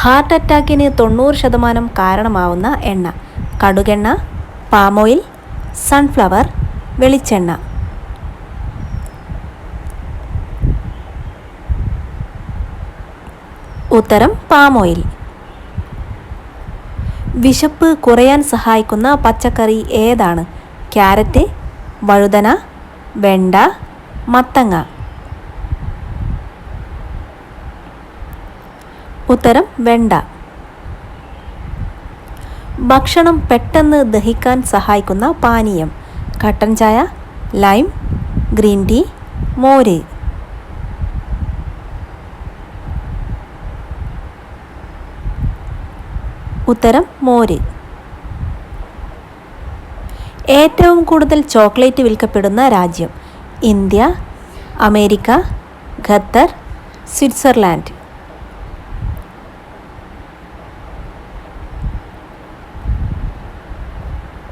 Heart അറ്റാക്കിന് തൊണ്ണൂറ് ശതമാനം കാരണമാവുന്ന എണ്ണ. കടുകെണ്ണ പാമോയിൽ സൺഫ്ലവർ വെളിച്ചെണ്ണ. ഉത്തരം പാമോയിൽ വിശപ്പ് കുറയാൻ സഹായിക്കുന്ന പച്ചക്കറി ഏതാണ്? ക്യാരറ്റ് വഴുതന വെണ്ട മത്തങ്ങ. ഉത്തരം വെണ്ട. ഭക്ഷണം പെട്ടെന്ന് ദഹിക്കാൻ സഹായിക്കുന്ന പാനീയം. കട്ടൻ ചായ ലൈം ഗ്രീൻ ടീ മോര്. ഉത്തരം മോര്. ഏറ്റവും കൂടുതൽ ചോക്ലേറ്റ് വിൽക്കപ്പെടുന്ന രാജ്യം ഇന്ത്യ അമേരിക്ക ഖത്തർ സ്വിറ്റ്സർലാൻഡ്.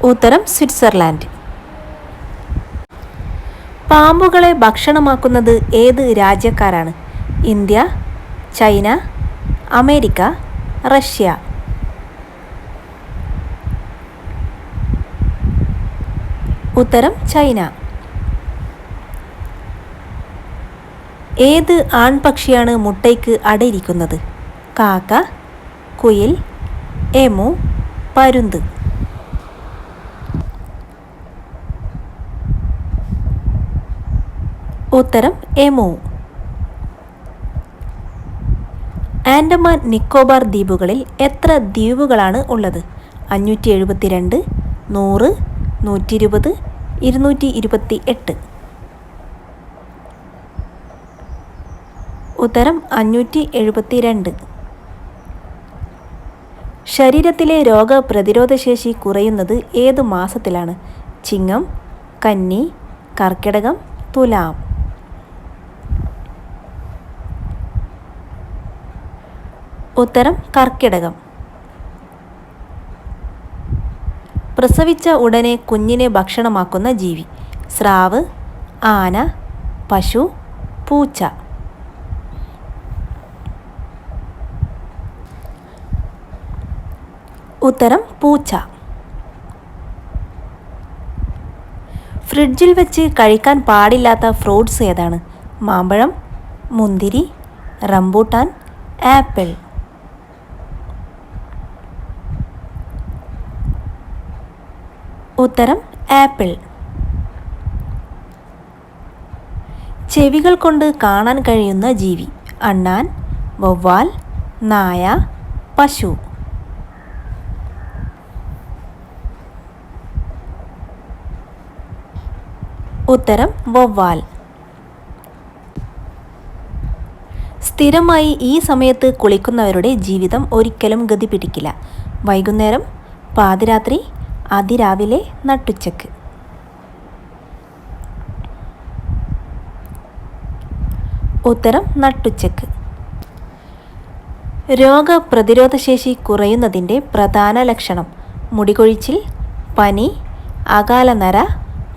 ഉത്തരം സ്വിറ്റ്സർലാൻഡ്. പാമ്പുകളെ ഭക്ഷണമാക്കുന്നത് ഏത് രാജ്യക്കാരാണ്? India China America Russia. ഉത്തരം ചൈന. ഏത് ആൺപക്ഷിയാണ് മുട്ടയ്ക്ക് അടയിരിക്കുന്നത്? കാക്ക കുയിൽ എമു പരുന്ത്. ഉത്തരം എമു ആൻഡമാൻ നിക്കോബാർ ദ്വീപുകളിൽ എത്ര ദ്വീപുകളാണ് ഉള്ളത്? അഞ്ഞൂറ്റി എഴുപത്തിരണ്ട് നൂറ് നൂറ്റി ഇരുപത് ഇരുന്നൂറ്റി ഇരുപത്തി എട്ട് ഉത്തരം അഞ്ഞൂറ്റി എഴുപത്തി രണ്ട് ശരീരത്തിലെ രോഗപ്രതിരോധശേഷി കുറയുന്നത് ഏത് മാസത്തിലാണ്? ചിങ്ങം കന്നി കർക്കിടകം തുലാം. ഉത്തരം കർക്കിടകം. പ്രസവിച്ച ഉടനെ കുഞ്ഞിനെ ഭക്ഷണമാക്കുന്ന ജീവി. സ്രാവ് ആന പശു പൂച്ച. ഉത്തരം പൂച്ച. ഫ്രിഡ്ജിൽ വെച്ച് കഴിക്കാൻ പാടില്ലാത്ത ഫ്രൂട്ട്സ് ഏതാണ്? മാമ്പഴം മുന്തിരി റംബൂട്ടാൻ ആപ്പിൾ. ഉത്തരം ആപ്പിൾ. ചെവികൾ കൊണ്ട് കാണാൻ കഴിയുന്ന ജീവി അണ്ണാൻ വവ്വാൽ നായ പശു. ഉത്തരം വവ്വാൽ. സ്ഥിരമായി ഈ സമയത്ത് കുളിക്കുന്നവരുടെ ജീവിതം ഒരിക്കലും ഗതി പിടിക്കില്ല വൈകുന്നേരം പാതിരാത്രി അതിരാവിലെ നട്ടുച്ചക്ക്. ഉത്തരം നട്ടുച്ചക്ക്. രോഗപ്രതിരോധശേഷി കുറയുന്നതിന്റെ പ്രധാന ലക്ഷണം മുടികൊഴിച്ചിൽ പനി അകാലനര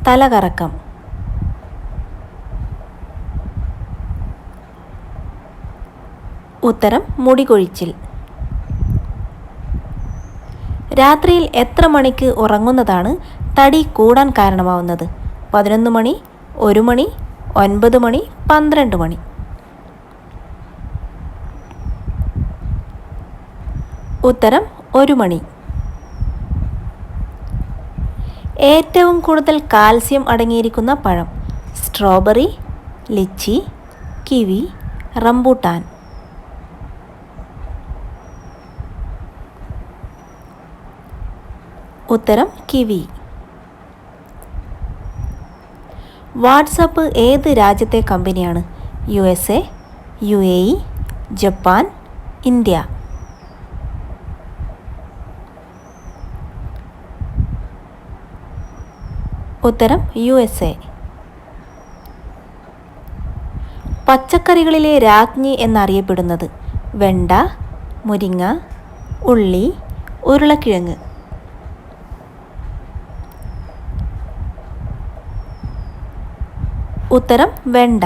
തലകറക്കം. ഉത്തരം മുടികൊഴിച്ചിൽ. രാത്രിയിൽ എത്ര മണിക്ക് ഉറങ്ങുന്നതാണ് തടി കൂടാൻ കാരണമാവുന്നത്? പതിനൊന്ന് മണി ഒരു മണി ഒൻപത് മണി പന്ത്രണ്ട് മണി. ഉത്തരം ഒരു മണി. ഏറ്റവും കൂടുതൽ കാൽസ്യം അടങ്ങിയിരിക്കുന്ന പഴം. Strawberry lychee kiwi rambutan. ഉത്തരം കിവി. വാട്സപ്പ് ഏത് രാജ്യത്തെ കമ്പനിയാണ്? U S A U A E Japan India. ഉത്തരം യു എസ് എ. പച്ചക്കറികളിലെ രാജ്ഞി എന്നറിയപ്പെടുന്നത് വെണ്ട മുരിങ്ങ ഉള്ളി ഉരുളക്കിഴങ്ങ്. ഉത്തരം വെണ്ട.